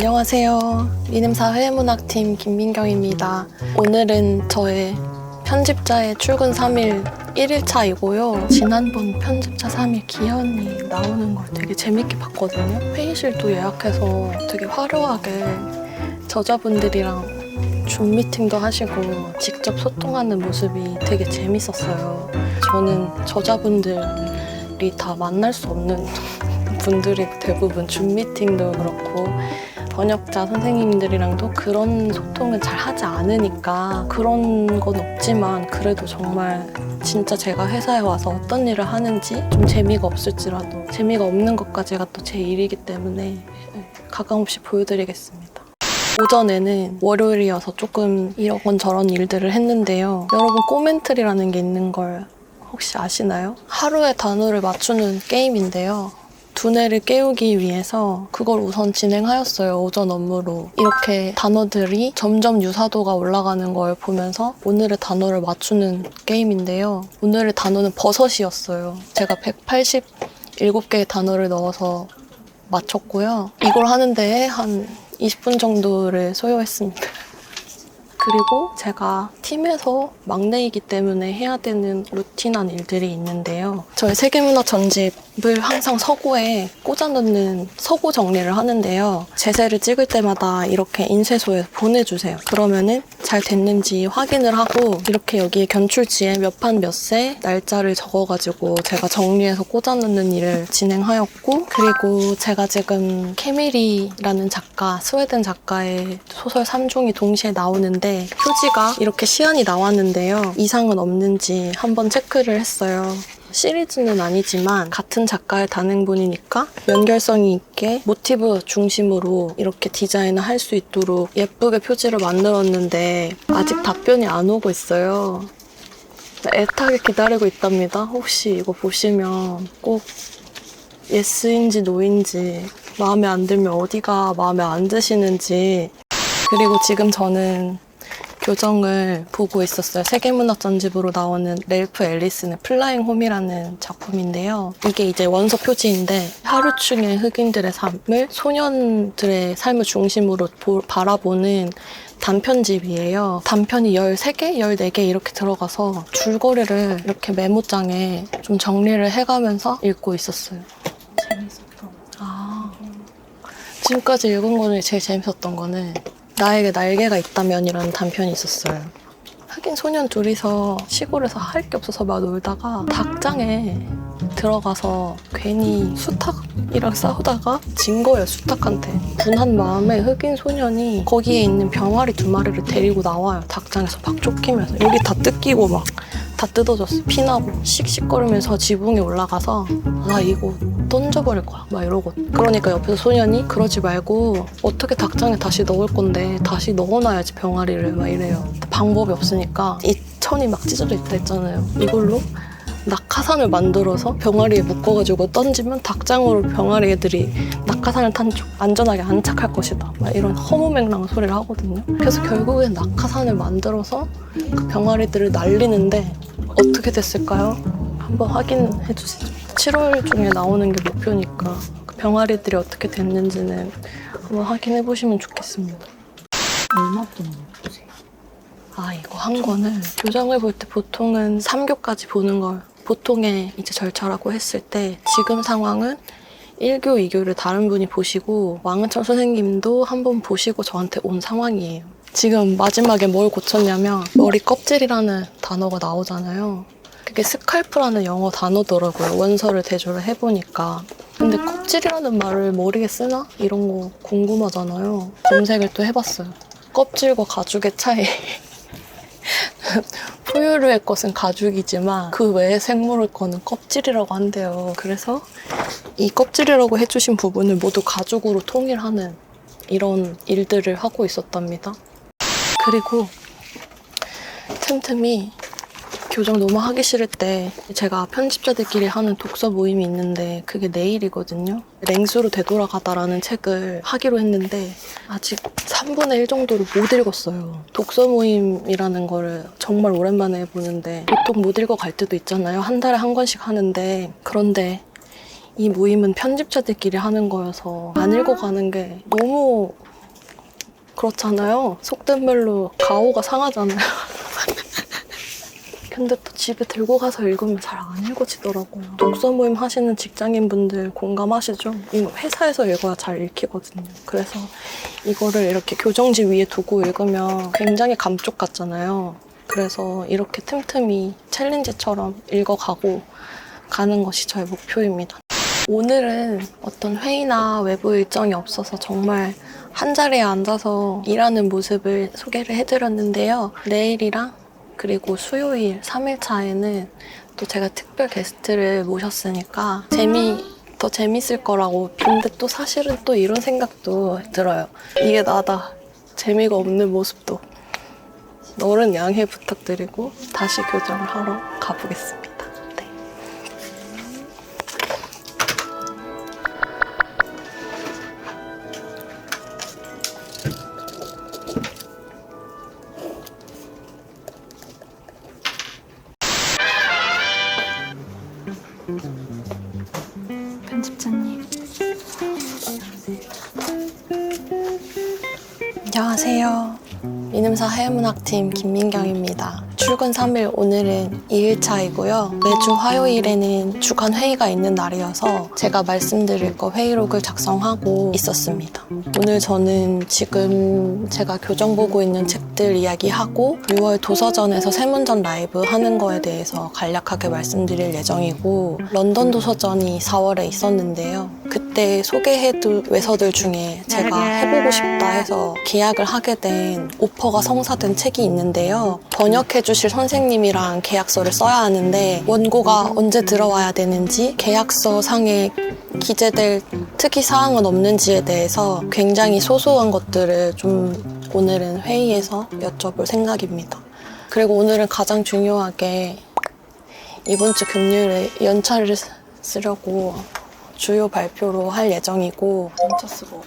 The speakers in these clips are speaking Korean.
안녕하세요. 미ንም사 회문학팀 김민경입니다. 오늘은 저의 편집자의 출근 3일 1일차이고요. 지난번 편집자 3일 기현이 나오는 걸 되게 재밌게 봤거든요. 회의실도 예약해서 되게 화려하게 저자분들이랑 줌 미팅도 하시고 직접 소통하는 모습이 되게 재밌었어요. 저는 저자분들이 다 만날 수 없는 분들이 대부분 줌 미팅도 그렇고 번역자 선생님들이랑도 그런 소통은 잘 하지 않으니까 그런 건 없지만 그래도 정말 진짜 제가 회사에 와서 어떤 일을 하는지 좀 재미가 없을지라도 재미가 없는 것까지가 또 제 일이기 때문에 가감없이 보여드리겠습니다. 오전에는 월요일이어서 조금 이런 저런 일들을 했는데요. 여러분 꼬멘트리라는 게 있는 걸 혹시 아시나요? 하루에 단어를 맞추는 게임인데요. 두뇌를 깨우기 위해서 그걸 우선 진행하였어요. 오전 업무로. 이렇게 단어들이 점점 유사도가 올라가는 걸 보면서 오늘의 단어를 맞추는 게임인데요. 오늘의 단어는 버섯이었어요. 제가 187개의 단어를 넣어서 맞췄고요. 이걸 하는데 한 20분 정도를 소요했습니다. 그리고 제가 팀에서 막내이기 때문에 해야 되는 루틴한 일들이 있는데요. 저희 세계문화 전집을 항상 서고에 꽂아놓는 서고 정리를 하는데요. 제세를 찍을 때마다 이렇게 인쇄소에 보내주세요. 그러면은 잘 됐는지 확인을 하고 이렇게 여기에 견출지에 몇 판 몇 세 날짜를 적어가지고 제가 정리해서 꽂아놓는 일을 진행하였고 그리고 제가 지금 케미리라는 작가, 스웨덴 작가의 소설 3종이 동시에 나오는데 표지가 이렇게 시안이 나왔는데요. 이상은 없는지 한번 체크를 했어요. 시리즈는 아니지만 같은 작가의 단행본이니까 연결성이 있게 모티브 중심으로 이렇게 디자인을 할 수 있도록 예쁘게 표지를 만들었는데 아직 답변이 안 오고 있어요. 애타게 기다리고 있답니다. 혹시 이거 보시면 꼭 예스인지 노인지 마음에 안 들면 어디가 마음에 안 드시는지 그리고 지금 저는 교정을 보고 있었어요. 세계문학 전집으로 나오는 렐프 앨리슨의 플라잉 홈이라는 작품인데요. 이게 이제 원서 표지인데 하루충의 흑인들의 삶을 소년들의 삶을 중심으로 보- 바라보는 단편집이에요. 단편이 13개, 14개 이렇게 들어가서 줄거리를 이렇게 메모장에 좀 정리를 해가면서 읽고 있었어요. 재밌었던 아, 지금까지 읽은 거 중에 제일 재밌었던 거는 나에게 날개가 있다면이라는 단편이 있었어요. 흑인 소년 둘이서 시골에서 할 게 없어서 막 놀다가 닭장에 들어가서 괜히 수탉이랑 싸우다가 진 거예요, 수탉한테. 분한 마음에 흑인 소년이 거기에 있는 병아리 두 마리를 데리고 나와요, 닭장에서 막 쫓기면서. 여기 다 뜯기고 막 다 뜯어졌어. 피나고 씩씩거리면서 지붕에 올라가서 아 이거 던져버릴 거야. 막 이러고. 그러니까 옆에서 소년이 그러지 말고 어떻게 닭장에 다시 넣을 건데 다시 넣어놔야지 병아리를 막 이래요. 방법이 없으니까 이 천이 막 찢어져 있다 했잖아요. 이걸로 낙하산을 만들어서 병아리에 묶어가지고 던지면 닭장으로 병아리 애들이 낙하산을 탄 쪽 안전하게 안착할 것이다 막 이런 허무맹랑한 소리를 하거든요 그래서 결국엔 낙하산을 만들어서 그 병아리들을 날리는데 어떻게 됐을까요? 한번 확인해 주시죠 7월 중에 나오는 게 목표니까 그 병아리들이 어떻게 됐는지는 한번 확인해 보시면 좋겠습니다 얼마 동안 보세요? 아 이거 한 권을 교정을 볼 때 보통은 3교까지 보는 걸 보통의 이제 절차라고 했을 때 지금 상황은 1교, 2교를 다른 분이 보시고 왕은철 선생님도 한 번 보시고 저한테 온 상황이에요. 지금 마지막에 뭘 고쳤냐면 머리 껍질이라는 단어가 나오잖아요. 그게 스칼프라는 영어 단어더라고요. 원서를 대조를 해보니까. 근데 껍질이라는 말을 머리에 쓰나? 이런 거 궁금하잖아요. 검색을 또 해봤어요. 껍질과 가죽의 차이. 포유류의 것은 가죽이지만 그 외의 생물의 거는 껍질이라고 한대요. 그래서 이 껍질이라고 해주신 부분을 모두 가죽으로 통일하는 이런 일들을 하고 있었답니다. 그리고 틈틈이 교정 너무 하기 싫을 때 제가 편집자들끼리 하는 독서 모임이 있는데 그게 내일이거든요. 랭수로 되돌아가다라는 책을 하기로 했는데 아직 3분의 1 정도를 못 읽었어요. 독서 모임이라는 거를 정말 오랜만에 해보는데 보통 못 읽어 갈 때도 있잖아요. 한 달에 한 권씩 하는데 그런데 이 모임은 편집자들끼리 하는 거여서 안 읽어가는 게 너무 그렇잖아요. 속된 말로 가오가 상하잖아요. 근데 또 집에 들고 가서 읽으면 잘 안 읽어지더라고요. 독서 모임 하시는 직장인분들 공감하시죠? 회사에서 읽어야 잘 읽히거든요. 그래서 이거를 이렇게 교정지 위에 두고 읽으면 굉장히 감쪽 같잖아요. 그래서 이렇게 틈틈이 챌린지처럼 읽어가고 가는 것이 저의 목표입니다. 오늘은 어떤 회의나 외부 일정이 없어서 정말 한 자리에 앉아서 일하는 모습을 소개를 해드렸는데요. 내일이랑 그리고 수요일 3일차에는 또 제가 특별 게스트를 모셨으니까 재미 더 재밌을 거라고 근데 또 사실은 또 이런 생각도 들어요. 이게 나다. 재미가 없는 모습도 너른 양해 부탁드리고 다시 교정을 하러 가보겠습니다. 해외문학팀 김민경입니다. 출근 3일 오늘은 2일차이고요. 매주 화요일에는 주간 회의가 있는 날이어서 제가 말씀드릴 거 회의록을 작성하고 있었습니다. 오늘 저는 지금 제가 교정 보고 있는 책들 이야기하고 6월 도서전에서 세문전 라이브 하는 거에 대해서 간략하게 말씀드릴 예정이고 런던 도서전이 4월에 있었는데요. 그때 소개해둔 외서들 중에 제가 해보고 싶다 해서 계약을 하게 된 오퍼가 성사된 책이 있는데요. 번역해 주실 선생님이랑 계약서를 써야 하는데 원고가 언제 들어와야 되는지 계약서 상에 기재될 특이 사항은 없는지에 대해서 굉장히 소소한 것들을 좀 오늘은 회의에서 여쭤볼 생각입니다. 그리고 오늘은 가장 중요하게 이번 주 금요일에 연차를 쓰려고 주요 발표로 할 예정이고 연차 쓰고.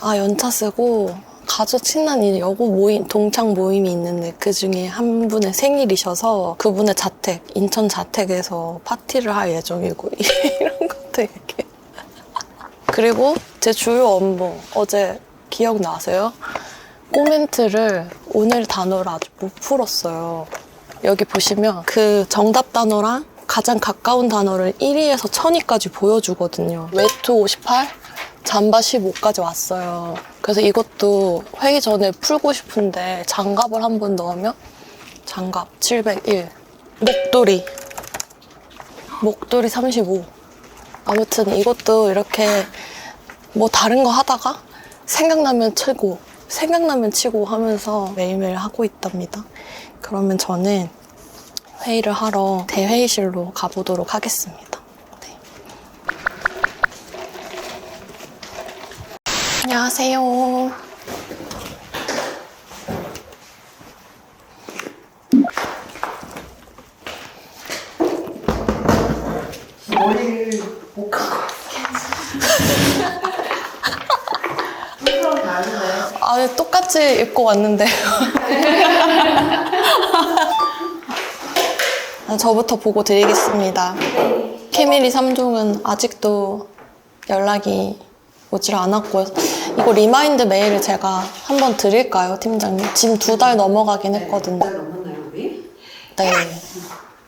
아 연차 쓰고 가족 친한 이 여고 모임 동창 모임이 있는데 그 중에 한 분의 생일이셔서 그분의 자택 인천 자택에서 파티를 할 예정이고 이런 것도 이렇게 그리고 제 주요 업무 어제 기억나세요? 코멘트를 오늘 단어를 아직 못 풀었어요. 여기 보시면 그 정답 단어랑 가장 가까운 단어를 1위에서 1000위까지 보여주거든요. 외투 58, 잠바 15까지 왔어요. 그래서 이것도 회의 전에 풀고 싶은데 장갑을 한 번 넣으면 장갑 701, 목도리, 목도리 35. 아무튼 이것도 이렇게 뭐 다른 거 하다가 생각나면 치고 생각나면 치고 하면서 매일매일 하고 있답니다. 그러면 저는 회의를 하러 대회의실로 가보도록 하겠습니다. 안녕하세요. 머리를 못 감고? 아, 네, 똑같이 입고 왔는데요. 아, 저부터 보고 드리겠습니다. 케미리 3종은 아직도 연락이 오질 않았고요. 이거 리마인드 메일을 제가 한번 드릴까요, 팀장님? 지금 두 달 넘어가긴 했거든요. 넘었나요 우리? 네.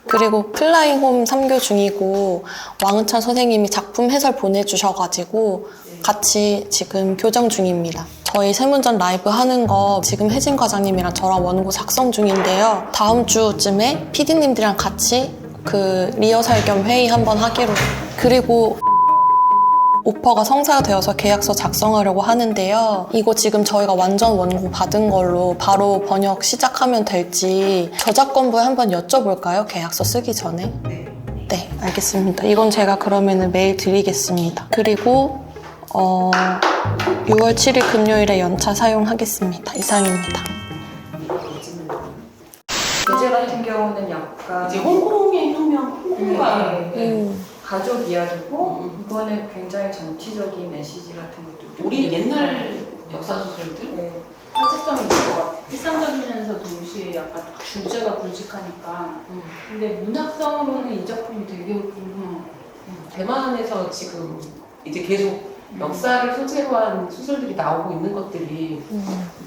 그리고 플라잉 홈 3교 중이고 왕은찬 선생님이 작품 해설 보내주셔가지고 같이 지금 교정 중입니다. 저희 세문전 라이브 하는 거 지금 혜진 과장님이랑 저랑 원고 작성 중인데요. 다음 주쯤에 PD님들이랑 같이 그 리허설 겸 회의 한번 하기로. 그리고 오퍼가 성사되어서 계약서 작성하려고 하는데요. 이거 지금 저희가 완전 원고 받은 걸로 바로 번역 시작하면 될지 저작권부에 한번 여쭤볼까요? 계약서 쓰기 전에. 네. 네, 알겠습니다. 이건 제가 그러면은 메일 드리겠습니다. 그리고 어, 6월 7일 금요일에 연차 사용하겠습니다. 이상입니다. 제재 같은 경우는 약간 이제 홍콩의 혁명, 홍콩과 음, 가족 이야기고 음. 이거는 굉장히 정치적인 메시지 같은 것도 좀 우리 있고. 옛날 역사 소설들 네, 화제성이 있을 것 같아요. 일상적이면서 동시에 약간 주제가 굵직하니까. 근데 문학성으로는 이 작품이 되게 음, 대만에서 지금 이제 계속 역사를 소재로 한 소설들이 나오고 있는 것들이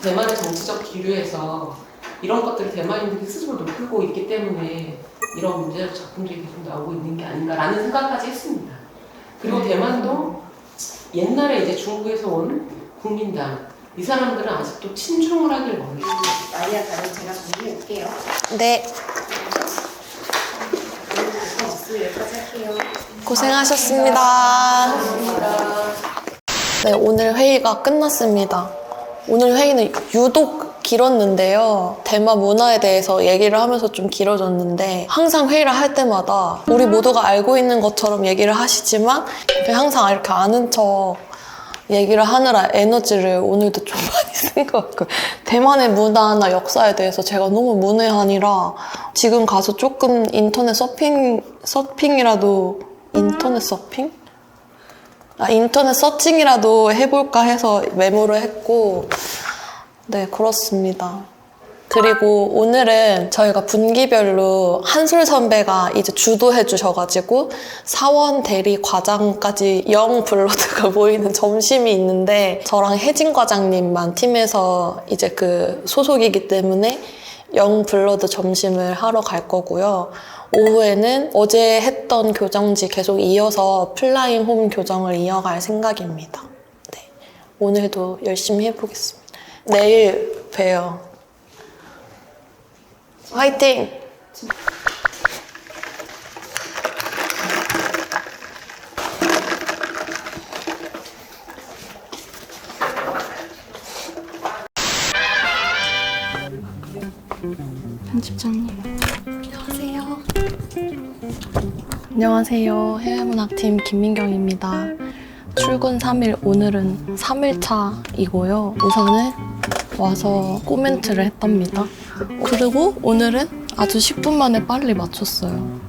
대만의 정치적 기류에서 이런 것들을 대만인들이 스스로 높이고 있기 때문에 이런 문제적 작품들이 계속 나오고 있는 게 아닌가라는 생각까지 했습니다. 그리고 대만도 옛날에 이제 중국에서 온 국민당 이 사람들은 아직도 친중을 하길 원해요. 마리아 가면 제가 정리해 올게요. 네, 뉴스 여기까지 할게요. 고생하셨습니다. 네, 오늘 회의가 끝났습니다. 오늘 회의는 유독 길었는데요. 대만 문화에 대해서 얘기를 하면서 좀 길어졌는데 항상 회의를 할 때마다 우리 모두가 알고 있는 것처럼 얘기를 하시지만 항상 이렇게 아는 척 얘기를 하느라 에너지를 오늘도 좀 많이 쓴 것 같고요. 대만의 문화나 역사에 대해서 제가 너무 문외한이라 지금 가서 조금 인터넷 서핑, 서핑이라도 인터넷 서핑? 아, 인터넷 서칭이라도 해볼까 해서 메모를 했고, 네, 그렇습니다. 그리고 오늘은 저희가 분기별로 한솔 선배가 이제 주도해 주셔가지고 사원 대리 과장까지 영 블러드가 모이는 점심이 있는데 저랑 혜진 과장님만 팀에서 이제 그 소속이기 때문에 영 블러드 점심을 하러 갈 거고요. 오후에는 어제 했던 교정지 계속 이어서 플라잉 홈 교정을 이어갈 생각입니다. 네. 오늘도 열심히 해보겠습니다. 내일 봬요. 화이팅! 안녕하세요. 해외문학팀 김민경입니다. 출근 3일, 오늘은 3일차이고요. 우선은 와서 코멘트를 했답니다. 그리고 오늘은 아주 10분 만에 빨리 맞췄어요.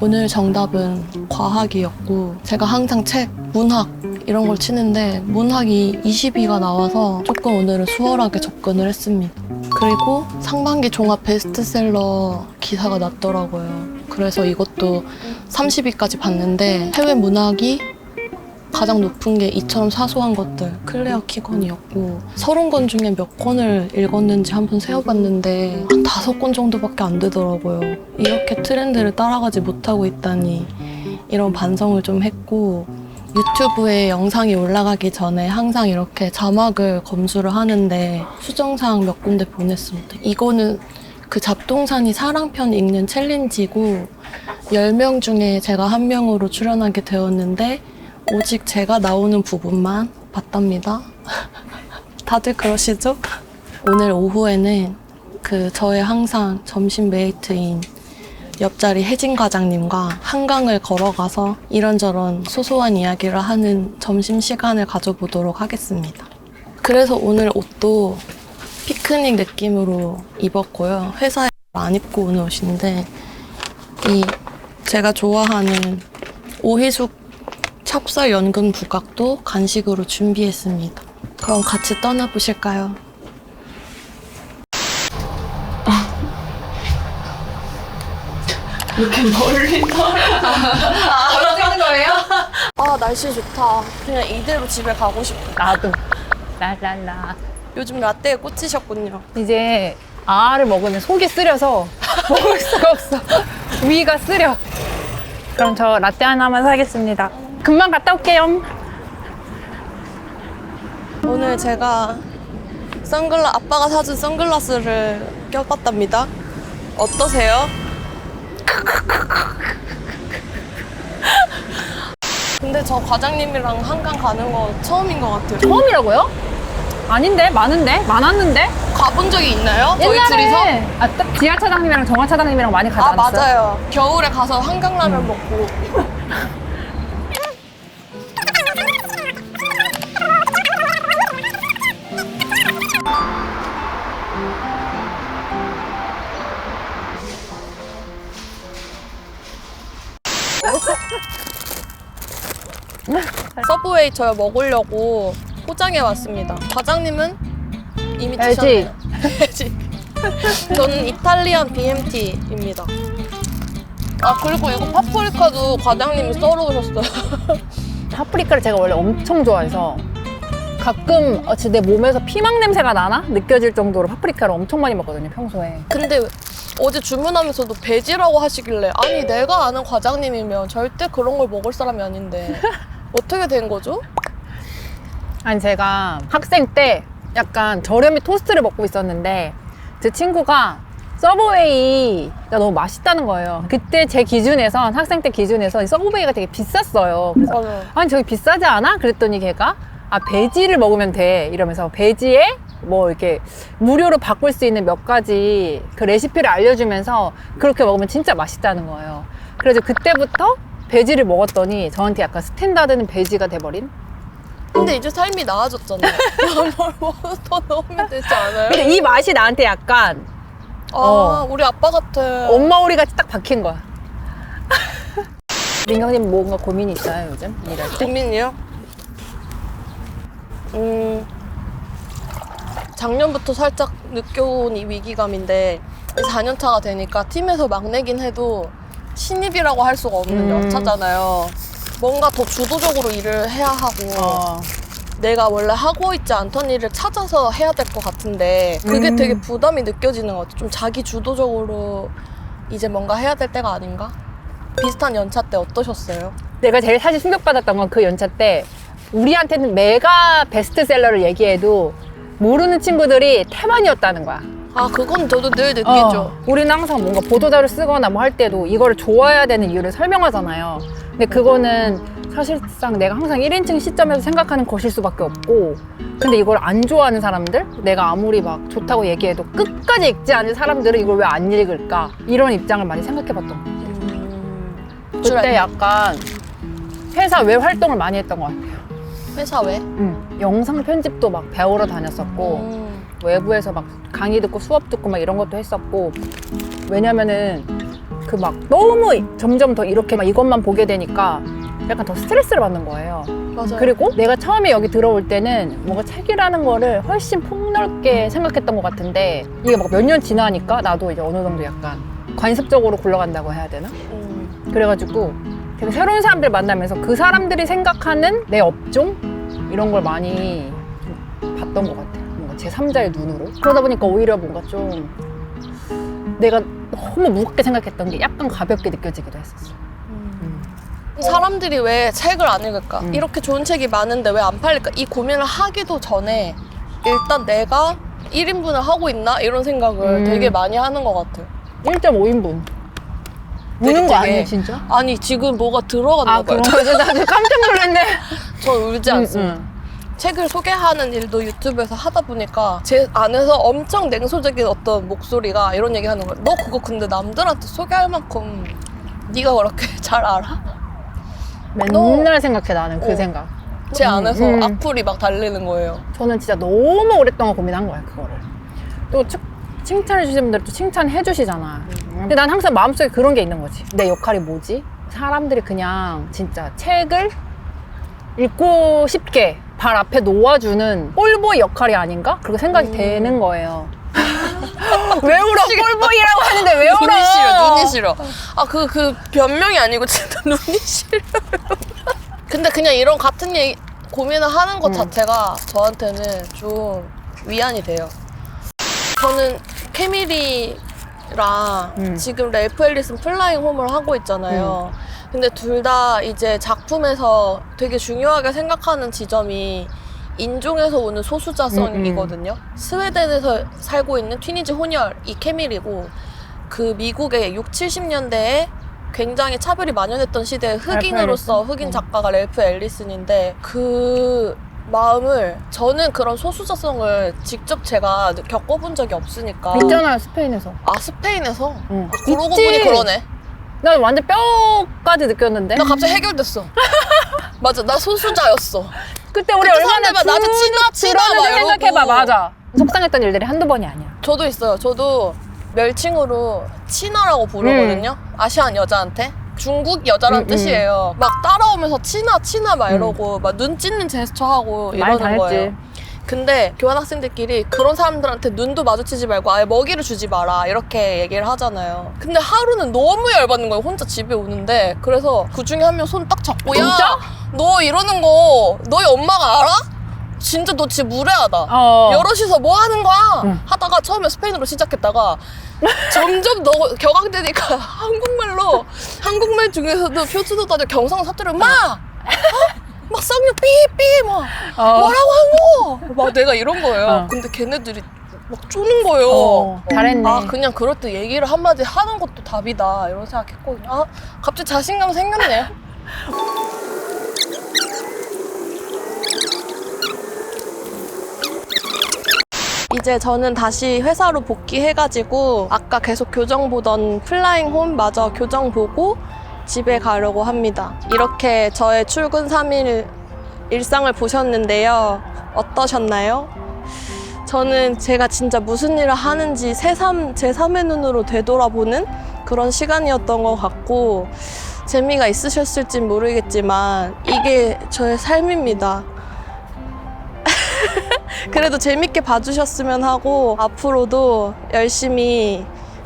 오늘 정답은 과학이었고, 제가 항상 책, 문학, 이런 걸 치는데, 문학이 22가 나와서 조금 오늘은 수월하게 접근을 했습니다. 그리고 상반기 종합 베스트셀러 기사가 났더라고요. 그래서 이것도 30위까지 봤는데, 해외 문학이 가장 높은 게 이처럼 사소한 것들 클레어 키건이었고 서른 권 중에 몇 권을 읽었는지 한번 세어봤는데 한 다섯 권 정도밖에 안 되더라고요. 이렇게 트렌드를 따라가지 못하고 있다니 이런 반성을 좀 했고 유튜브에 영상이 올라가기 전에 항상 이렇게 자막을 검수를 하는데 수정사항 몇 군데 보냈습니다. 이거는 그 잡동산이 사랑편 읽는 챌린지고 10명 중에 제가 한 명으로 출연하게 되었는데 오직 제가 나오는 부분만 봤답니다. 다들 그러시죠? 오늘 오후에는 그 저의 항상 점심 메이트인 옆자리 혜진 과장님과 한강을 걸어가서 이런저런 소소한 이야기를 하는 점심 시간을 가져보도록 하겠습니다. 그래서 오늘 옷도 피크닉 느낌으로 입었고요. 회사에 안 입고 오는 옷인데 이 제가 좋아하는 오희숙 찹쌀 연근 부각도 간식으로 준비했습니다. 그럼 같이 떠나보실까요? 이렇게 멀리 걸어가는 거예요? 아 날씨 좋다. 그냥 이대로 집에 가고 싶어. 나도. 랄랄라. 요즘 라떼에 꽂히셨군요. 이제 아를 먹으면 속이 쓰려서 먹을 수가 없어. 위가 쓰려. 그럼 저 라떼 하나만 사겠습니다. 금방 갔다 올게요. 오늘 제가 선글라 아빠가 사준 선글라스를 껴봤답니다. 어떠세요? 근데 저 과장님이랑 한강 가는 거 처음인 것 같아요. 처음이라고요? 아닌데? 많은데? 많았는데? 가본 적이 있나요? 저희 둘이서? 아, 딱 지하 차장님이랑 정화 차장님이랑 많이 가지 아 않았어요? 맞아요. 겨울에 가서 한강라면 먹고. 서브웨이 저 먹으려고 포장해 왔습니다. 과장님은 이미 LG. 드셨나요? LG. 저는 이탈리안 BMT입니다. 아 그리고 이거 파프리카도 과장님이 썰어 오셨어요. 파프리카를 제가 원래 엄청 좋아해서 가끔 어, 진짜 내 몸에서 피망 냄새가 나나 느껴질 정도로 파프리카를 엄청 많이 먹거든요 평소에. 근데 어제 주문하면서도 배지라고 하시길래 아니 내가 아는 과장님이면 절대 그런 걸 먹을 사람이 아닌데 어떻게 된 거죠? 아니 제가 학생 때 약간 저렴이 토스트를 먹고 있었는데 제 친구가 서브웨이가 너무 맛있다는 거예요. 그때 제 기준에선 학생 때 기준에서 이 서브웨이가 되게 비쌌어요. 그래서 맞아요. 아니 저기 비싸지 않아? 그랬더니 걔가 아 베지를 먹으면 돼 이러면서 베지에 뭐 이렇게 무료로 바꿀 수 있는 몇 가지 그 레시피를 알려주면서 그렇게 먹으면 진짜 맛있다는 거예요. 그래서 그때부터 베지를 먹었더니 저한테 약간 스탠다드는 베지가 돼버린 근데 이제 삶이 나아졌잖아요. 뭘더 넣으면 되지 않아요? 근데 이 맛이 나한테 약간 아 어. 우리 아빠 같아. 엄마 오리 같이 딱 박힌 거야. 민경님 뭔가 고민이 있어요 요즘 일할 때? 고민이요? 음 작년부터 살짝 느껴온 이 위기감인데 4년 차가 되니까 팀에서 막내긴 해도 신입이라고 할 수가 없는 음. 여차잖아요. 뭔가 더 주도적으로 일을 해야 하고 어. 내가 원래 하고 있지 않던 일을 찾아서 해야 될 것 같은데 그게 음. 되게 부담이 느껴지는 것 같아요. 좀 자기 주도적으로 이제 뭔가 해야 될 때가 아닌가? 비슷한 연차 때 어떠셨어요? 내가 제일 사실 충격받았던 건 그 연차 때 우리한테는 메가 베스트셀러를 얘기해도 모르는 친구들이 태만이었다는 거야. 아 그건 저도 늘 느끼죠. 어, 우리는 항상 뭔가 보도자료 쓰거나 뭐 할 때도 이거를 좋아해야 되는 이유를 설명하잖아요. 근데 그거는 사실상 내가 항상 1인칭 시점에서 생각하는 것일 수밖에 없고 근데 이걸 안 좋아하는 사람들 내가 아무리 막 좋다고 얘기해도 끝까지 읽지 않은 사람들은 이걸 왜 안 읽을까? 이런 입장을 많이 생각해 봤던 거 음, 그때 약간 회사 외 활동을 많이 했던 것 같아요. 회사 왜? 음, 영상 편집도 막 배우러 다녔었고 음, 외부에서 막 강의 듣고 수업 듣고 막 이런 것도 했었고 왜냐면은 그 막 너무 점점 더 이렇게 막 이것만 보게 되니까 약간 더 스트레스를 받는 거예요. 맞아요. 그리고 내가 처음에 여기 들어올 때는 뭔가 책이라는 거를 훨씬 폭넓게 생각했던 것 같은데 이게 막 몇 년 지나니까 나도 이제 어느 정도 약간 관습적으로 굴러간다고 해야 되나? 음, 그래가지고 되게 새로운 사람들 만나면서 그 사람들이 생각하는 내 업종 이런 걸 많이 좀 봤던 것 같아요. 뭔가 제 3자의 눈으로. 그러다 보니까 오히려 뭔가 좀 내가 너무 무겁게 생각했던 게 약간 가볍게 느껴지기도 했었어. 음. 사람들이 왜 책을 안 읽을까? 음. 이렇게 좋은 책이 많은데 왜 안 팔릴까? 이 고민을 하기도 전에 일단 내가 1인분을 하고 있나? 이런 생각을 음. 되게 많이 하는 것 같아요. 1.5인분. 우는 거 되게- 아니에요, 진짜? 아니 지금 뭐가 들어갔나 아, 봐요. 그런 거지. 나 지금 깜짝 놀랐네. 저 울지 않습니다. 응, 책을 소개하는 일도 유튜브에서 하다 보니까 제 안에서 엄청 냉소적인 어떤 목소리가 이런 얘기 하는 거예요. 너 그거 근데 남들한테 소개할 만큼 네가 그렇게 잘 알아? 맨날 생각해, 나는 그 어. 생각. 제 음, 안에서 음. 악플이 막 달리는 거예요. 저는 진짜 너무 오랫동안 고민한 거야 그거를 또 칭- 칭찬해 주시는 분들 또 칭찬해 주시잖아 근데 난 항상 마음속에 그런 게 있는 거지 내 역할이 뭐지? 사람들이 그냥 진짜 책을 읽고 싶게 발 앞에 놓아주는 꼴보이 역할이 아닌가? 그렇게 생각이 되는 거예요 왜 울어? 꼴보이라고 하는데 왜 울어? 눈이 싫어, 눈이 싫어. 아, 그, 그 변명이 아니고 진짜 눈이 싫어요. 근데 그냥 이런 같은 얘기, 고민을 하는 것 음. 자체가 저한테는 좀 위안이 돼요. 저는 캐밀이랑 음. 지금 래프 앨리슨 플라잉 홈을 하고 있잖아요. 근데 둘 다 이제 작품에서 되게 중요하게 생각하는 지점이 인종에서 오는 소수자성이거든요. 스웨덴에서 살고 있는 튀니지 혼혈이 캐밀이고 그 미국의 6, 70년대에 굉장히 차별이 만연했던 시대의 흑인으로서 흑인 작가가 렐프 앨리슨인데 그 마음을 저는 그런 소수자성을 직접 제가 겪어본 적이 없으니까. 있잖아요 스페인에서. 아 스페인에서? 응. 그러고 있지. 보니 그러네 나 완전 뼈까지 느꼈는데 나 갑자기 해결됐어 맞아 나 소수자였어 그때 우리 그때 얼마나 사람들 막 나한테 주- 친하, 친하 막 생각해봐. 맞아 속상했던 일들이 한두 번이 아니야 저도 있어요. 저도 멸칭으로 치나라고 부르거든요. 아시안 여자한테. 중국 여자란 음, 음. 뜻이에요. 막 따라오면서 치나 치나 막 이러고 막 눈 찢는 제스처 하고 많이 이러는 당했지 거예요. 근데 교환학생들끼리 그런 사람들한테 눈도 마주치지 말고 아예 먹이를 주지 마라 이렇게 얘기를 하잖아요. 근데 하루는 너무 열받는 거예요. 혼자 집에 오는데 그래서 그 중에 한 명 손 딱 잡고 야 진짜? 너 이러는 거 너희 엄마가 알아? 진짜 너 진짜 무례하다. 어. 여럿이서 뭐 하는 거야? 응. 하다가 처음에 스페인어로 시작했다가 점점 너 격앙되니까 한국말로 한국말 중에서도 표준어 따져 경상 사투리 막 어? 막 쌍욕 삐삐 막 어. 뭐라고 한 거? 막 내가 이런 거예요. 어. 근데 걔네들이 막 쪼는 거예요. 어, 잘했네. 아 그냥 그럴 때 얘기를 한마디 하는 것도 답이다 이런 생각했거든요. 아 갑자기 자신감 생겼네요. 이제 저는 다시 회사로 복귀해가지고 아까 계속 교정 보던 플라잉 홈 마저 교정 보고 집에 가려고 합니다. 이렇게 저의 출근 3일 일상을 보셨는데요. 어떠셨나요? 저는 제가 진짜 무슨 일을 하는지 새삼, 제 3의 눈으로 되돌아보는 그런 시간이었던 것 같고 재미가 있으셨을진 모르겠지만 이게 저의 삶입니다. 그래도 재밌게 봐주셨으면 하고 앞으로도 열심히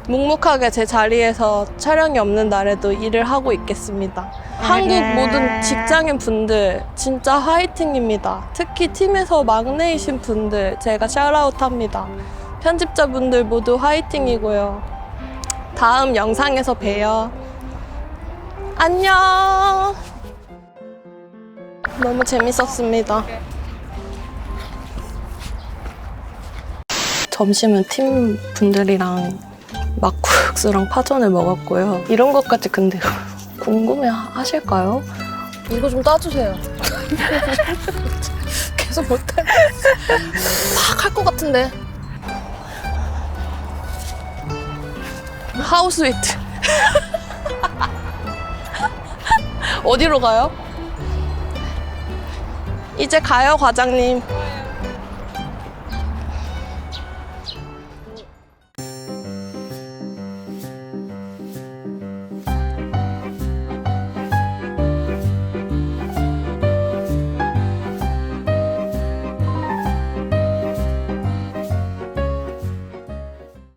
묵묵하게 제 자리에서 촬영이 없는 날에도 일을 하고 있겠습니다. 한국 모든 직장인 분들 진짜 화이팅입니다. 특히 팀에서 막내이신 분들 제가 샤라웃 합니다. 편집자분들 모두 화이팅이고요. 다음 영상에서 봬요. 안녕. 너무 재밌었습니다. 점심은 팀 분들이랑 막국수랑 파전을 먹었고요. 이런 것까지 근데 궁금해 하실까요? 이거 좀 따주세요. 계속 못할 막할 것 같은데. 하우스 위트. 어디로 가요? 이제 가요, 과장님.